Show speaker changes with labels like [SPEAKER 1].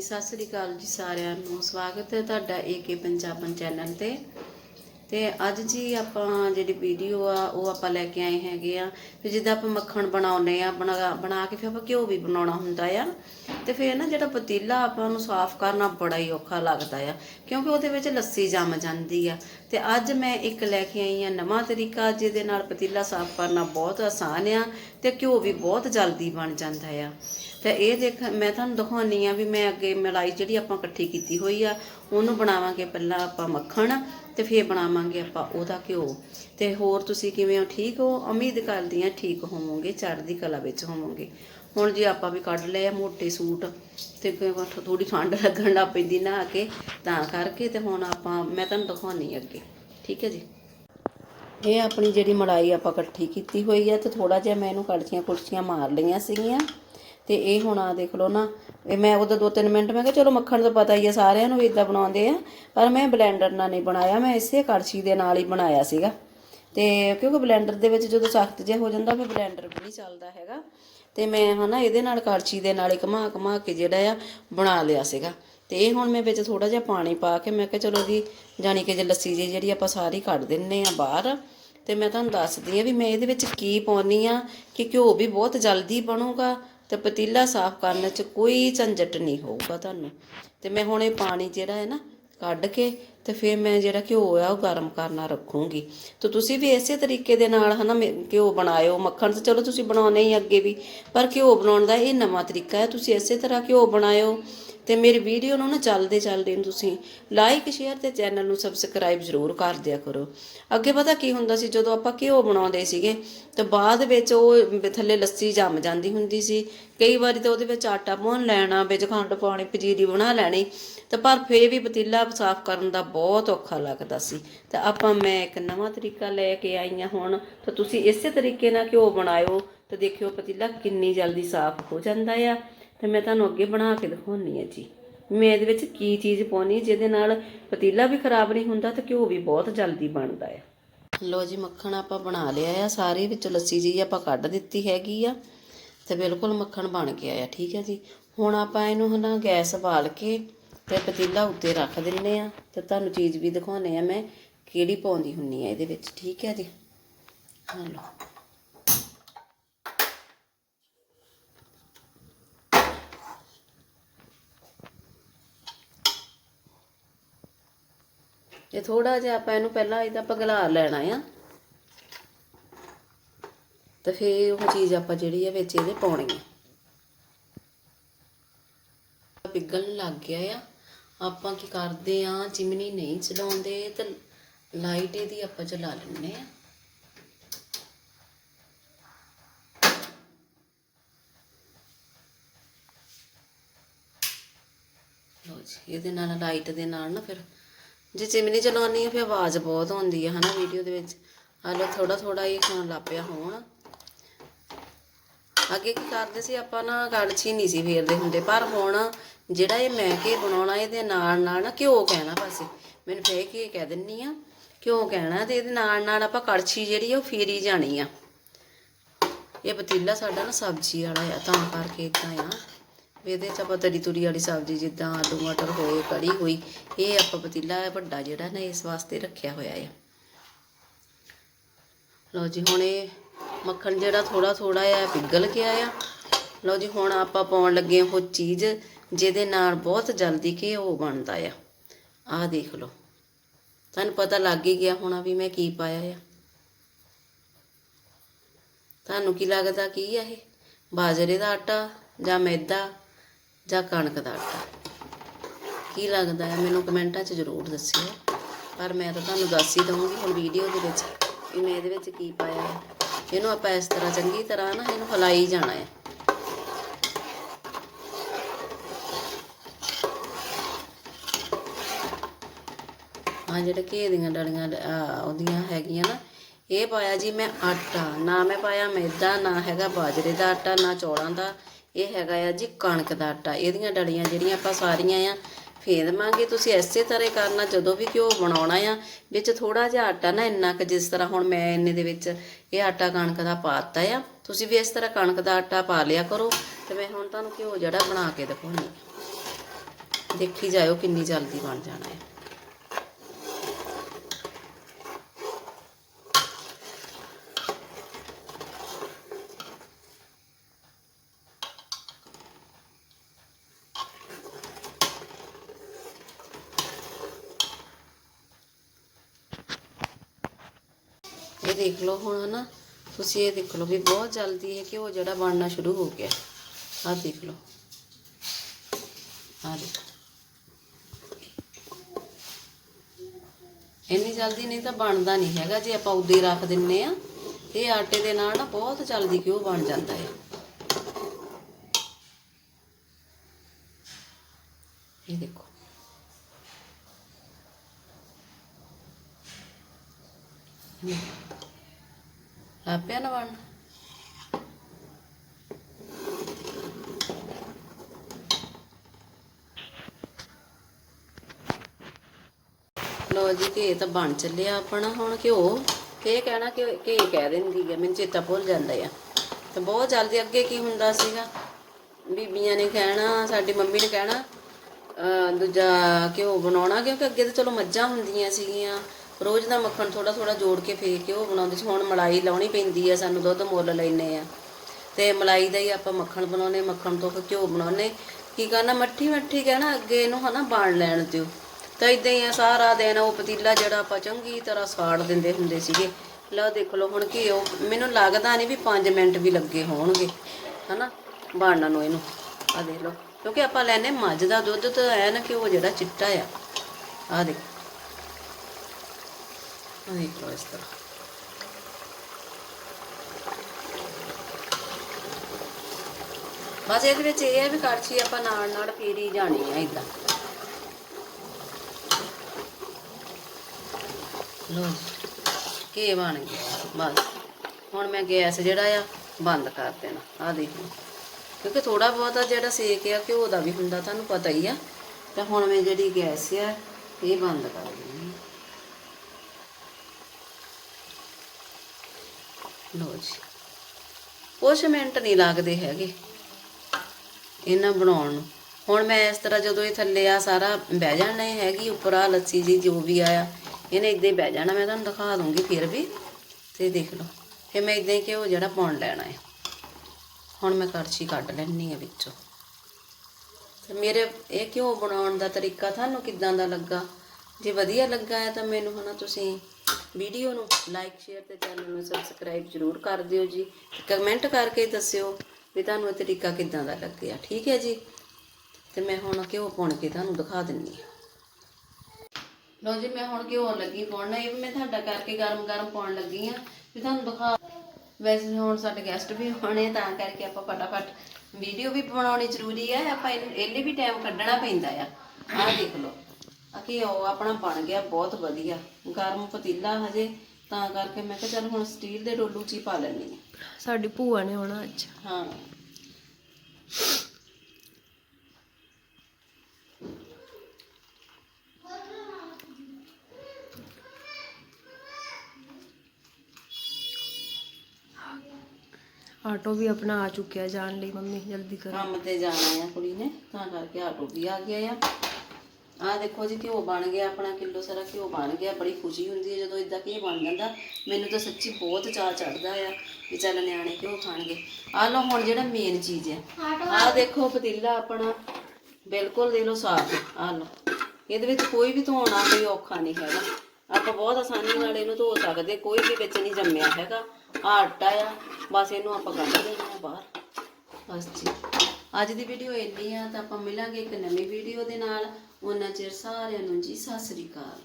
[SPEAKER 1] ਜੀ ਸਤਿ ਸ੍ਰੀ ਅਕਾਲ ਜੀ ਸਾਰਿਆਂ ਨੂੰ। ਸਵਾਗਤ ਹੈ ਤੁਹਾਡਾ ਏਕੇ ਪੰਜਾਬਨ ਚੈਨਲ ਤੇ। ਤੇ ਅੱਜ ਜੀ ਆਪਾਂ ਜਿਹੜੀ ਵੀਡੀਓ ਆ, ਉਹ ਆਪਾਂ ਲੈ ਕੇ ਆਏ ਹੈਗੇ ਆ। ਤੇ ਜਿੱਦਾਂ ਆਪਾਂ ਮੱਖਣ ਬਣਾਉਨੇ ਆ, ਬਣਾ ਬਣਾ ਕੇ ਫਿਰ ਆਪਾਂ ਘਿਓ ਵੀ ਬਣਾਉਣਾ ਹੁੰਦਾ ਆ। ਤੇ ਫਿਰ ਨਾ ਜਿਹੜਾ ਪਤੀਲਾ ਆਪਾਂ ਨੂੰ ਸਾਫ਼ ਕਰਨਾ ਬੜਾ ਹੀ ਔਖਾ ਲੱਗਦਾ ਆ, ਕਿਉਂਕਿ ਉਹਦੇ ਵਿੱਚ ਲੱਸੀ ਜੰਮ ਜਾਂਦੀ ਆ। ਤੇ ਅੱਜ ਮੈਂ ਇੱਕ ਲੈ ਕੇ ਆਈ ਆ ਨਵਾਂ ਤਰੀਕਾ, ਜਿਹਦੇ ਨਾਲ ਪਤੀਲਾ ਸਾਫ਼ ਕਰਨਾ ਬਹੁਤ ਆਸਾਨ ਆ ਤੇ ਘਿਓ ਵੀ ਬਹੁਤ ਜਲਦੀ ਬਣ ਜਾਂਦਾ ਆ। ਤੇ ਇਹ ਦੇਖ, ਮੈਂ ਤੁਹਾਨੂੰ ਦਿਖਾਉਣੀ ਆ ਵੀ ਮੈਂ ਅੱਗੇ ਮਲਾਈ ਜਿਹੜੀ ਆਪਾਂ ਇਕੱਠੀ ਕੀਤੀ ਹੋਈ ਆ, ਉਹਨੂੰ ਬਣਾਵਾਂਗੇ ਪਹਿਲਾਂ ਆਪਾਂ ਮੱਖਣ ਤੇ ਫਿਰ ਬਣਾਵਾਂਗੇ ਆਪਾਂ ਉਹਦਾ ਘਿਓ। ਤੇ ਹੋਰ ਤੁਸੀਂ ਕਿਵੇਂ ਹੋ? ਠੀਕ ਹੋ? ਉਮੀਦ ਕਰਦੀ ਆ ਠੀਕ ਹੋਵੋਗੇ, ਚੜ੍ਹਦੀ ਕਲਾ ਵਿੱਚ ਹੋਵੋਗੇ। ਹੁਣ ਜੀ ਆਪਾਂ ਵੀ ਕੱਢ ਲਏ ਆ ਮੋਟੇ ਸੂਟ ਤੇ ਥੋੜੀ ਠੰਡ ਲੱਗਣ ਲੱਗ ਪੈਂਦੀ ਨਾ ਕੇ, ਤਾਂ ਕਰਕੇ ਤੇ ਹੁਣ ਆਪਾਂ, ਮੈਂ ਤੁਹਾਨੂੰ ਦਿਖਾਉਣੀ ਅੱਗੇ, ਠੀਕ ਹੈ ਜੀ? ਇਹ ਆਪਣੀ ਜਿਹੜੀ ਮਲਾਈ ਆਪਾਂ ਇਕੱਠੀ ਕੀਤੀ ਹੋਈ ਹੈ ਤੇ ਥੋੜਾ ਜਿਹਾ ਮੈਂ ਇਹਨੂੰ ਕੜਛੀਆਂ ਕੁੜਛੀਆਂ ਮਾਰ ਲਈਆਂ ਸੀਗੀਆਂ। ਤੇ ਇਹ ਹੁਣ ਆ ਦੇਖ ਲਓ ਨਾ, ਇਹ ਮੈਂ ਉਹਦਾ ਦੋ ਤਿੰਨ ਮਿੰਟ ਮੈਂ ਕਿਹਾ ਚਲੋ ਮੱਖਣ ਤਾਂ ਪਤਾ ਹੀ ਆ, ਸਾਰਿਆਂ ਨੂੰ ਵੀ ਇਦਾਂ ਬਣਾਉਂਦੇ ਆ, ਪਰ ਮੈਂ ਬਲੈਂਡਰ ਨਾਲ ਨਹੀਂ ਬਣਾਇਆ, ਮੈਂ ਇਸੇ ਕੜਛੀ ਦੇ ਨਾਲ ਹੀ ਬਣਾਇਆ ਸੀਗਾ। ਤੇ ਕਿਉਂਕਿ ਬਲੈਂਡਰ ਦੇ ਵਿੱਚ ਜਦੋਂ ਸਖਤ ਜਿਹਾ ਹੋ ਜਾਂਦਾ, ਫਿਰ ਬਲੈਂਡਰ ਵੀ ਨਹੀਂ ਚੱਲਦਾ ਹੈਗਾ। ਤੇ ਮੈਂ ਹਨਾ ਇਹਦੇ ਨਾਲ ਕੜਛੀ ਦੇ ਨਾਲ ਹੀ ਘੁਮਾ ਘੁਮਾ ਕੇ ਜਿਹੜਾ ਆ ਬਣਾ ਲਿਆ ਸੀਗਾ। ਤੇ ਇਹ ਹੁਣ ਮੈਂ ਵਿੱਚ ਥੋੜਾ ਜਿਹਾ ਪਾਣੀ ਪਾ ਕੇ ਮੈਂ ਕਿਹਾ ਚਲੋ ਜੀ ਜਾਨੀ ਕਿ ਜੇ ਲੱਸੀ ਜਿਹੀ ਜਿਹੜੀ ਆਪਾਂ ਸਾਰੀ ਕੱਢ ਦਿੰਨੇ ਆ ਬਾਹਰ, ਤੇ ਮੈਂ ਤੁਹਾਨੂੰ ਦੱਸਦੀ ਆ ਵੀ ਮੈਂ ਇਹਦੇ ਵਿੱਚ ਕੀ ਪਾਉਣੀ ਆ ਕਿ ਘਿਓ ਵੀ ਬਹੁਤ ਜਲਦੀ ਬਣੂਗਾ ਤੇ ਪਤੀਲਾ ਸਾਫ਼ ਕਰਨ 'ਚ ਕੋਈ ਝੰਜਟ ਨਹੀਂ ਹੋਊਗਾ ਤੁਹਾਨੂੰ। ਤੇ ਮੈਂ ਹੁਣ ਇਹ ਪਾਣੀ ਜਿਹੜਾ ਹੈ ਨਾ ਕੱਢ ਕੇ ਤੇ ਫਿਰ ਮੈਂ ਜਿਹੜਾ ਘਿਓ ਆ, ਉਹ ਗਰਮ ਕਰਨਾ ਰੱਖੂੰਗੀ। ਤੇ ਤੁਸੀਂ ਵੀ ਇਸੇ ਤਰੀਕੇ ਦੇ ਨਾਲ ਹਨਾ ਮੇ- ਘਿਓ ਬਣਾਇਓ, ਮੱਖਣ ਤਾਂ ਚਲੋ ਤੁਸੀਂ ਬਣਾਉਣੇ ਹੀ ਅੱਗੇ ਵੀ, ਪਰ ਘਿਓ ਬਣਾਉਣ ਦਾ ਇਹ ਨਵਾਂ ਤਰੀਕਾ ਹੈ। ਤੁਸੀਂ ਇਸੇ ਤਰ੍ਹਾਂ ਘਿਓ ਬਣਾਇਓ ਤੇ ਮੇਰੀ ਵੀਡੀਓ ਨੂੰ ਨਾ ਚੱਲਦੇ ਚੱਲਦੇ ਨੂੰ ਤੁਸੀਂ ਲਾਈਕ ਸ਼ੇਅਰ ਤੇ ਚੈਨਲ ਨੂੰ ਸਬਸਕ੍ਰਾਈਬ ਜ਼ਰੂਰ ਕਰ ਦਿਆ ਕਰੋ। ਅੱਗੇ ਪਤਾ ਕੀ ਹੁੰਦਾ ਸੀ, ਜਦੋਂ ਆਪਾਂ ਘਿਓ ਬਣਾਉਂਦੇ ਸੀਗੇ, ਤੇ ਬਾਅਦ ਵਿੱਚ ਉਹ ਥੱਲੇ ਲੱਸੀ ਜੰਮ ਜਾਂਦੀ ਹੁੰਦੀ ਸੀ। ਕਈ ਵਾਰੀ ਤਾਂ ਉਹਦੇ ਵਿੱਚ ਆਟਾ ਭੁੰਨ ਲੈਣਾ, ਵਿੱਚ ਖੰਡ ਪਾਣੀ ਪਜੀਰੀ ਬਣਾ ਲੈਣੀ, ਤੇ ਪਰ ਫੇਰ ਵੀ ਪਤੀਲਾ ਸਾਫ਼ ਕਰਨ ਦਾ ਬਹੁਤ ਔਖਾ ਲੱਗਦਾ ਸੀ। ਤੇ ਆਪਾਂ ਮੈਂ ਇੱਕ ਨਵਾਂ ਤਰੀਕਾ ਲੈ ਕੇ ਆਈ ਹਾਂ ਹੁਣ, ਤਾਂ ਤੁਸੀਂ ਇਸੇ ਤਰੀਕੇ ਨਾਲ ਘਿਓ ਬਣਾਇਓ, ਤੇ ਦੇਖਿਓ ਪਤੀਲਾ ਕਿੰਨੀ ਜਲਦੀ ਸਾਫ਼ ਹੋ ਜਾਂਦਾ ਆ। ਤੇ ਮੈਂ ਤੁਹਾਨੂੰ ਅੱਗੇ ਬਣਾ ਕੇ ਦਿਖਾਉਣੀ ਹੈ ਜੀ। ਮੈਂ ਇਹਦੇ ਵਿੱਚ ਕੀ ਚੀਜ਼ ਪਾਉਣੀ ਜਿਹਦੇ ਨਾਲ ਪਤੀਲਾ ਵੀ ਖਰਾਬ ਨਹੀਂ ਹੁੰਦਾ ਤੇ ਘਿਓ ਵੀ ਬਹੁਤ ਜਲਦੀ ਬਣਦਾ ਹੈ ਲੋ ਜੀ, ਮੱਖਣ ਆਪਾਂ ਬਣਾ ਲਿਆ ਆ, ਸਾਰੇ ਵਿੱਚ ਲੱਸੀ ਜੀ ਆਪਾਂ ਕੱਢ ਦਿੱਤੀ ਹੈਗੀ ਆ ਤੇ ਬਿਲਕੁਲ ਮੱਖਣ ਬਣ ਗਿਆ ਆ, ਠੀਕ ਹੈ ਜੀ। ਹੁਣ ਆਪਾਂ ਇਹਨੂੰ ਹਨਾ ਗੈਸ ਬਾਲ ਕੇ ਤੇ ਪਤੀਲਾ ਉੱਤੇ ਰੱਖ ਦਿੰਨੇ ਆ ਤੇ ਤੁਹਾਨੂੰ ਚੀਜ਼ ਵੀ ਦਿਖਾਉਣੇ ਆ ਮੈਂ ਕਿਹੜੀ ਪਾਉਂਦੀ ਹੁੰਨੀ ਆ ਇਹਦੇ ਵਿੱਚ, ਠੀਕ ਹੈ ਜੀ। ਹਾਂ ਲਓ। ਇਹ ਥੋੜਾ ਜਿਹਾ ਆਪਾਂ ਇਹਨੂੰ ਪਹਿਲਾਂ ਇਹਦਾ ਪਗਲਾ ਲੈਣਾ ਆ, ਤੇ ਫੇਰ ਉਹ ਚੀਜ਼ ਆਪਾਂ ਜਿਹੜੀ ਆ ਵਿੱਚ ਇਹਦੇ ਪਾਉਣੀ ਆ। ਪਿਘਲਣ ਲੱਗ ਗਿਆ ਆ। ਆਪਾਂ ਕੀ ਕਰਦੇ ਆ, ਚਿਮਨੀ ਨਹੀਂ ਚਲਾਉਂਦੇ ਤੇ ਲਾਈਟ ਇਹਦੀ ਆਪਾਂ ਚਲਾ ਲੈਂਦੇ ਆ। ਲਓ ਜੀ, ਇਹਦੇ ਨਾਲ ਲਾਈਟ ਦੇ ਨਾਲ ਨਾ ਫਿਰ ਜੇ ਚਿਮਨੀ ਚਲਾਉਣੀ ਆ, ਫਿਰ ਆਵਾਜ਼ ਬਹੁਤ ਆਉਂਦੀ ਆ, ਹਨਾ, ਵੀਡੀਓ ਦੇ ਵਿੱਚ। ਹਾਲੋ ਥੋੜਾ ਥੋੜਾ ਹੀ ਖਾਣ ਲੱਗ ਪਿਆ ਹੁਣ। ਅੱਗੇ ਕੀ ਕਰਦੇ ਸੀ, ਆਪਾਂ ਨਾ ਕੜਛੀ ਨਹੀਂ ਸੀ ਫੇਰਦੇ ਹੁੰਦੇ, ਪਰ ਹੁਣ ਜਿਹੜਾ ਇਹ ਮੈਂ ਕੇ ਬਣਾਉਣਾ, ਇਹਦੇ ਨਾਲ ਨਾਲ ਨਾ ਘਿਓ ਕਹਿਣਾ ਬਸ ਮੈਨੂੰ ਫੇਰ ਕੇ ਕਹਿ ਦਿੰਨੀ ਆ, ਘਿਓ ਕਹਿਣਾ ਤੇ ਇਹਦੇ ਨਾਲ ਨਾਲ ਆਪਾਂ ਕੜਛੀ ਜਿਹੜੀ ਆ, ਉਹ ਫੇਰੀ ਜਾਣੀ ਆ। ਇਹ ਪਤੀਲਾ ਸਾਡਾ ਨਾ ਸਬਜ਼ੀ ਵਾਲਾ ਆ, ਤਾਂ ਕਰਕੇ ਇਦਾਂ ਆ। ਇਹਦੇ ਚ ਆਪਾਂ ਤਰੀ ਤੁਰੀ ਵਾਲੀ ਸਬਜ਼ੀ ਜਿੱਦਾਂ ਆਲੂ, ਮਟਰ ਹੋਏ, ਕੜੀ ਹੋਈ, ਇਹ ਆਪਾਂ ਪਤੀਲਾ ਵੱਡਾ ਜਿਹੜਾ ਨਾ ਇਸ ਵਾਸਤੇ ਰੱਖਿਆ ਹੋਇਆ ਆ। ਲਓ ਜੀ, ਹੁਣ ਇਹ ਮੱਖਣ ਜਿਹੜਾ ਥੋੜਾ ਥੋੜਾ ਆ ਪਿਘਲ ਗਿਆ ਆ। ਲਓ ਜੀ, ਹੁਣ ਆਪਾਂ ਪਾਉਣ ਲੱਗੇ ਉਹ ਚੀਜ਼, ਜਿਹਦੇ ਨਾਲ ਬਹੁਤ ਜਲਦੀ ਕਿ ਉਹ ਬਣਦਾ ਆ। ਆਹ ਦੇਖ ਲਓ। ਤੁਹਾਨੂੰ ਪਤਾ ਲੱਗ ਹੀ ਗਿਆ ਹੋਣਾ ਵੀ ਮੈਂ ਕੀ ਪਾਇਆ ਆ। ਤੁਹਾਨੂੰ ਕੀ ਲੱਗਦਾ ਕੀ ਆ ਇਹ? ਬਾਜਰੇ ਦਾ ਆਟਾ ਜਾਂ ਮੈਦਾ? ਜਾਂ ਕਣਕ ਦਾ ਆਟਾ। ਕੀ ਲੱਗਦਾ ਹੈ? ਮੈਨੂੰ ਕਮੈਂਟਾਂ 'ਚ ਜ਼ਰੂਰ ਦੱਸਿਓ। ਪਰ ਮੈਂ ਤਾਂ ਤੁਹਾਨੂੰ ਦੱਸ ਹੀ ਦਊਂਗੀ ਹੁਣ ਵੀਡੀਓ ਦੇ ਵਿੱਚ ਵੀ ਮੈਂ ਇਹਦੇ ਵਿੱਚ ਕੀ ਪਾਇਆ ਹੈ। ਇਹਨੂੰ ਆਪਾਂ ਇਸ ਤਰ੍ਹਾਂ ਚੰਗੀ ਤਰ੍ਹਾਂ ਨਾ ਇਹਨੂੰ ਹਿਲਾਈ ਜਾਣਾ ਹੈ। ਆ ਜਿਹੜੇ ਘੇ ਦੀਆਂ ਡਲੀਆਂ ਉਹਦੀਆਂ ਹੈਗੀਆਂ ਨਾ, ਇਹ ਪਾਇਆ ਜੀ ਮੈਂ ਆਟਾ। ਨਾ ਮੈਂ ਪਾਇਆ ਮੈਦਾ, ਨਾ ਹੈਗਾ ਬਾਜਰੇ ਦਾ ਆਟਾ, ਨਾ ਚੌਲਾਂ ਦਾ। ਇਹ ਹੈਗਾ ਆ ਜੀ ਕਣਕ ਦਾ ਆਟਾ। ਇਹਦੀਆਂ ਡਲੀਆਂ ਜਿਹੜੀਆਂ ਆਪਾਂ ਸਾਰੀਆਂ ਆ, ਫੇਰ ਦੇਵਾਂਗੇ। ਤੁਸੀਂ ਇਸੇ ਤਰ੍ਹਾਂ ਕਰਨਾ, ਜਦੋਂ ਵੀ ਘਿਓ ਬਣਾਉਣਾ ਆ, ਵਿੱਚ ਥੋੜਾ ਜਿਹਾ ਆਟਾ ਨਾ, ਇੰਨਾ ਕੁ ਜਿਸ ਤਰ੍ਹਾਂ ਹੁਣ ਮੈਂ ਇੰਨੇ ਦੇ ਵਿੱਚ ਇਹ ਆਟਾ ਕਣਕ ਦਾ ਪਾਤਾ ਆ। ਤੁਸੀਂ ਵੀ ਇਸ ਤਰ੍ਹਾਂ ਕਣਕ ਦਾ ਆਟਾ ਪਾ ਲਿਆ ਕਰੋ। ਤੇ ਮੈਂ ਹੁਣ ਤੁਹਾਨੂੰ ਘਿਓ ਜਿਹੜਾ ਬਣਾ ਕੇ ਦਿਖਾਉਣੀ ਦੇਖੀ ਜਾਇਓ ਕਿੰਨੀ ਜਲਦੀ ਬਣ ਜਾਣਾ ਹੈ ਇਹ ਦੇਖ ਲਓ ਹੁਣ, ਹਨਾ? ਤੁਸੀਂ ਇਹ ਦੇਖ ਲਓ ਵੀ ਬਹੁਤ ਜਲਦੀ ਇਹ ਘਿਓ ਜਿਹੜਾ ਬਣਨਾ ਸ਼ੁਰੂ ਹੋ ਗਿਆ। ਆਹ ਦੇਖ ਲਓ। ਆਹ ਦੇਖੋ। ਇੰਨੀ ਜਲਦੀ ਨਹੀਂ ਤਾਂ ਬਣਦਾ ਨਹੀਂ ਹੈਗਾ। ਜੇ ਆਪਾਂ ਉਦੋਂ ਹੀ ਰੱਖ ਦਿੰਨੇ ਆ, ਇਹ ਆਟੇ ਦੇ ਨਾਲ ਨਾ ਬਹੁਤ ਜਲਦੀ ਘਿਓ ਬਣ ਜਾਂਦਾ ਹੈ। ਇਹ ਦੇਖੋ। ਲੱਗ ਪਿਆ ਨਾ ਲੋ ਜੀ ਘੇ ਤਾਂ ਬਣ ਚੱਲਿਆ ਆਪਣਾ, ਹੁਣ ਘਿਓ। ਇਹ ਕਹਿਣਾ ਕਿ ਘੇ ਕਹਿ ਦਿੰਦੀ ਆ, ਮੈਨੂੰ ਚੇਤਾ ਭੁੱਲ ਜਾਂਦਾ ਆ। ਤੇ ਬਹੁਤ ਜਲਦੀ ਅੱਗੇ ਕੀ ਹੁੰਦਾ ਸੀਗਾ? ਬੀਬੀਆਂ ਨੇ ਕਹਿਣਾ, ਸਾਡੀ ਮੰਮੀ ਨੇ ਕਹਿਣਾ, ਅਹ ਦੂਜਾ ਘਿਓ ਬਣਾਉਣਾ, ਕਿਉਂਕਿ ਅੱਗੇ ਤਾਂ ਚਲੋ ਮੱਝਾਂ ਹੁੰਦੀਆਂ ਸੀਗੀਆਂ। ਰੋਜ਼ ਦਾ ਮੱਖਣ ਥੋੜਾ ਥੋੜਾ ਜੋੜ ਕੇ ਫੇਰ ਘਿਓ ਬਣਾਉਂਦੇ ਸੀ। ਹੁਣ ਮਲਾਈ ਲਾਉਣੀ ਪੈਂਦੀ ਆ, ਸਾਨੂੰ ਦੁੱਧ ਮੁੱਲ ਲੈਨੇ ਆ। ਤੇ ਮਲਾਈ ਦਾ ਹੀ ਆਪਾਂ ਮੱਖਣ ਬਣਾਉਨੇ ਮੱਖਣ ਤੋਂ ਫਿਰ ਘਿਓ ਬਣਾਉਨੇ ਕੀ ਕਰਨਾ, ਮੱਠੀ ਮੱਠੀ ਕਹਿਣਾ, ਅੱਗੇ ਇਹਨੂੰ ਹਨਾ ਬਾਣ ਲੈਣ ਦਿਓ। ਤਾਂ ਇਦਾਂ ਹੀ ਆ, ਸਾਰਾ ਦਿਨ ਉਹ ਪਤੀਲਾ ਜਿਹੜਾ ਆਪਾਂ ਚੰਗੀ ਤਰ੍ਹਾਂ ਸਾੜ ਦਿੰਦੇ ਹੁੰਦੇ ਸੀਗੇ। ਲਓ ਦੇਖ ਲਓ ਹੁਣ ਘਿਓ, ਮੈਨੂੰ ਲੱਗਦਾ ਨਹੀਂ ਵੀ 5 ਮਿੰਟ ਵੀ ਲੱਗੇ ਹੋਣਗੇ, ਹਨਾ, ਬਾਣਨ ਨੂੰ ਇਹਨੂੰ। ਆ ਦੇਖ ਲਓ, ਕਿਉਂਕਿ ਆਪਾਂ ਲੈਨੇ ਮੱਝ ਦਾ ਦੁੱਧ ਤਾਂ ਐ ਨਾ ਘਿਓ ਜਿਹੜਾ ਚਿੱਟਾ ਆ। ਆ ਦੇਖ। ਦੇਖ ਲਓ ਇਸ ਤਰ੍ਹਾਂ ਬਸ ਇਹਦੇ ਵਿੱਚ ਇਹ ਹੈ ਵੀ ਕੜਛੀ ਆਪਾਂ ਨਾਲ ਨਾਲ ਫੇਰੀ ਜਾਣੀ ਆ ਇਦਾਂ। ਲੋ ਕੀ ਬਣ ਗਿਆ ਬਸ। ਹੁਣ ਮੈਂ ਗੈਸ ਜਿਹੜਾ ਆ, ਬੰਦ ਕਰ ਦੇਣਾ। ਆ ਦੇਖ ਕਿਉਂਕਿ ਥੋੜਾ ਬਹੁਤਾ ਜਿਹੜਾ ਸੇਕ ਆ, ਘਿਓ ਦਾ ਵੀ ਹੁੰਦਾ, ਤੁਹਾਨੂੰ ਪਤਾ ਹੀ ਆ। ਤਾਂ ਹੁਣ ਮੈਂ ਜਿਹੜੀ ਗੈਸ ਆ, ਇਹ ਬੰਦ ਕਰ ਦਿੰਦੀ ਲੋ ਜੀ। ਕੁਛ ਮਿੰਟ ਨਹੀਂ ਲੱਗਦੇ ਹੈਗੇ। ਇਹਨਾਂ ਬਣਾਉਣ ਨੂੰ। ਹੁਣ ਮੈਂ ਇਸ ਤਰ੍ਹਾਂ ਜਦੋਂ ਇਹ ਥੱਲੇ ਆ ਸਾਰਾ ਬਹਿ ਜਾਣਾ ਹੈਗੀ, ਉੱਪਰ ਆ ਲੱਸੀ ਜੀ ਜੋ ਵੀ ਆਇਆ ਇਹਨੇ ਇਦਾਂ ਹੀ ਬਹਿ ਜਾਣਾ। ਮੈਂ ਤੁਹਾਨੂੰ ਦਿਖਾ ਦੂੰਗੀ ਫਿਰ ਵੀ। ਤੇ ਦੇਖ ਲਓ। ਫਿਰ ਮੈਂ ਇਦਾਂ ਹੀ ਘਿਓ ਜਿਹੜਾ ਪਾਉਣ ਲੈਣਾ ਹੈ। ਹੁਣ ਮੈਂ ਕੜਛੀ ਕੱਢ ਲੈਣੀ ਆ ਵਿੱਚੋਂ। ਤੇ ਮੇਰੇ ਇਹ ਘਿਓ ਬਣਾਉਣ ਦਾ ਤਰੀਕਾ ਤੁਹਾਨੂੰ ਕਿੱਦਾਂ ਦਾ ਲੱਗਾ? ਜੇ ਵਧੀਆ ਲੱਗਾ ਹੈ ਤਾਂ ਮੈਨੂੰ ਹਨਾ ਤੁਸੀਂ ਵੀਡੀਓ ਨੂੰ ਲਾਈਕ, ਸ਼ੇਅਰ ਤੇ ਚੈਨਲ ਨੂੰ ਸਬਸਕ੍ਰਾਈਬ ਜ਼ਰੂਰ ਕਰ ਦਿਓ ਜੀ। ਕਮੈਂਟ ਕਰਕੇ ਦੱਸਿਓ ਵੀ ਤੁਹਾਨੂੰ ਇਹ ਤਰੀਕਾ ਕਿੱਦਾਂ ਦਾ ਲੱਗਿਆ, ਠੀਕ ਹੈ ਜੀ? ਤੇ ਮੈਂ ਹੁਣ ਘਿਓ ਪਾਉਣ ਕੇ ਤੁਹਾਨੂੰ ਦਿਖਾ ਦਿੰਨੀ ਹਾਂ। ਲੋ ਜੀ, ਮੈਂ ਹੁਣ ਘਿਓ ਲੱਗੀ ਪਾਉਣ ਇਹ ਮੈਂ ਤੁਹਾਡਾ ਕਰਕੇ ਗਰਮ ਗਰਮ ਪਾਉਣ ਲੱਗੀ ਆ ਵੀ ਤੁਹਾਨੂੰ ਦਿਖਾ ਵੈਸੇ ਹੁਣ ਸਾਡੇ ਗੈਸਟ ਵੀ ਆਉਣੇ, ਤਾਂ ਕਰਕੇ ਆਪਾਂ ਫਟਾਫਟ ਵੀਡੀਓ ਵੀ ਬਣਾਉਣੀ ਜ਼ਰੂਰੀ ਹੈ, ਆਪਾਂ ਇਹਨੂੰ- ਇਹਲੇ ਵੀ ਟਾਈਮ ਕੱਢਣਾ ਪੈਂਦਾ ਆ। ਆਹ ਦੇਖ ਲਓ। ਆ ਘਿਓ ਆਪਣਾ ਬਣ ਗਿਆ ਬਹੁਤ ਵਧੀਆ। ਗਰਮ ਪਤੀਲਾ ਹਜੇ ਤਾਂ ਕਰਕੇ ਮੈਂ ਕਿਹਾ ਚੱਲ ਹੁਣ ਸਟੀਲ ਦੇ ਡੋਲੂ 'ਚ ਹੀ ਪਾ ਲੈਣੀ
[SPEAKER 2] ਸਾਡੀ ਭੂਆ ਨੇ ਆਉਣਾ ਅੱਜ।
[SPEAKER 1] ਹਾਂ।
[SPEAKER 2] ਆਟੋ ਵੀ ਆਪਣਾ ਆ ਚੁੱਕਿਆ ਜਾਣ ਲਈ ਮੰਮੀ ਜਲਦੀ ਕਰੋ।
[SPEAKER 1] ਕੰਮ ਤੇ ਜਾਣਾ ਆ ਕੁੜੀ ਨੇ ਤਾਂ ਕਰਕੇ ਆਟੋ ਵੀ ਆ ਗਿਆ ਆ। ਆਹ ਦੇਖੋ ਜੀ ਘਿਓ ਬਣ ਗਿਆ, ਆਪਣਾ ਕਿਲੋ ਸਾਰਾ ਘਿਓ ਬਣ ਗਿਆ, ਬੜੀ ਖੁਸ਼ੀ ਹੁੰਦੀ ਹੈ ਜਦੋਂ ਇਦਾਂ ਘਿਓ ਬਣ ਜਾਂਦਾ। ਮੈਨੂੰ ਤਾਂ ਸੱਚੀ ਬਹੁਤ ਚਾਅ ਚੜਦਾ ਆ ਵੀ ਚੱਲ ਨਿਆਣੇ ਘਿਓ ਖਾਣਗੇ। ਆਹ ਲਓ ਹੁਣ ਜਿਹੜਾ ਮੇਨ ਚੀਜ਼ ਹੈ ਆ ਦੇਖੋ ਪਤੀਲਾ ਆਪਣਾ ਬਿਲਕੁਲ ਦੇ ਲਓ ਸਾਫ਼। ਆ ਲਓ, ਇਹਦੇ ਵਿੱਚ ਕੋਈ ਵੀ ਧੋਣਾ ਕੋਈ ਔਖਾ ਨਹੀਂ ਹੈਗਾ। ਆਪਾਂ ਬਹੁਤ ਆਸਾਨੀ ਨਾਲ ਇਹਨੂੰ ਧੋ ਸਕਦੇ, ਕੋਈ ਵੀ ਵਿੱਚ ਨਹੀਂ ਜੰਮਿਆ ਹੈਗਾ। ਆਹ ਆਟਾ ਆ, ਬਸ ਇਹਨੂੰ ਆਪਾਂ ਕੱਢ ਦੇਣਾ ਆ ਬਾਹਰ। ਬਸ ਜੀ। ਅੱਜ ਦੀ ਵੀਡੀਓ ਇੰਨੀ ਆ, ਤਾਂ ਆਪਾਂ ਮਿਲਾਂਗੇ ਇੱਕ ਨਵੀਂ ਵੀਡੀਓ ਦੇ ਨਾਲ। ਉਹਨਾਂ ਚਿਰ ਸਾਰਿਆਂ ਨੂੰ ਜੀ ਸਤਿ ਸ੍ਰੀ ਅਕਾਲ।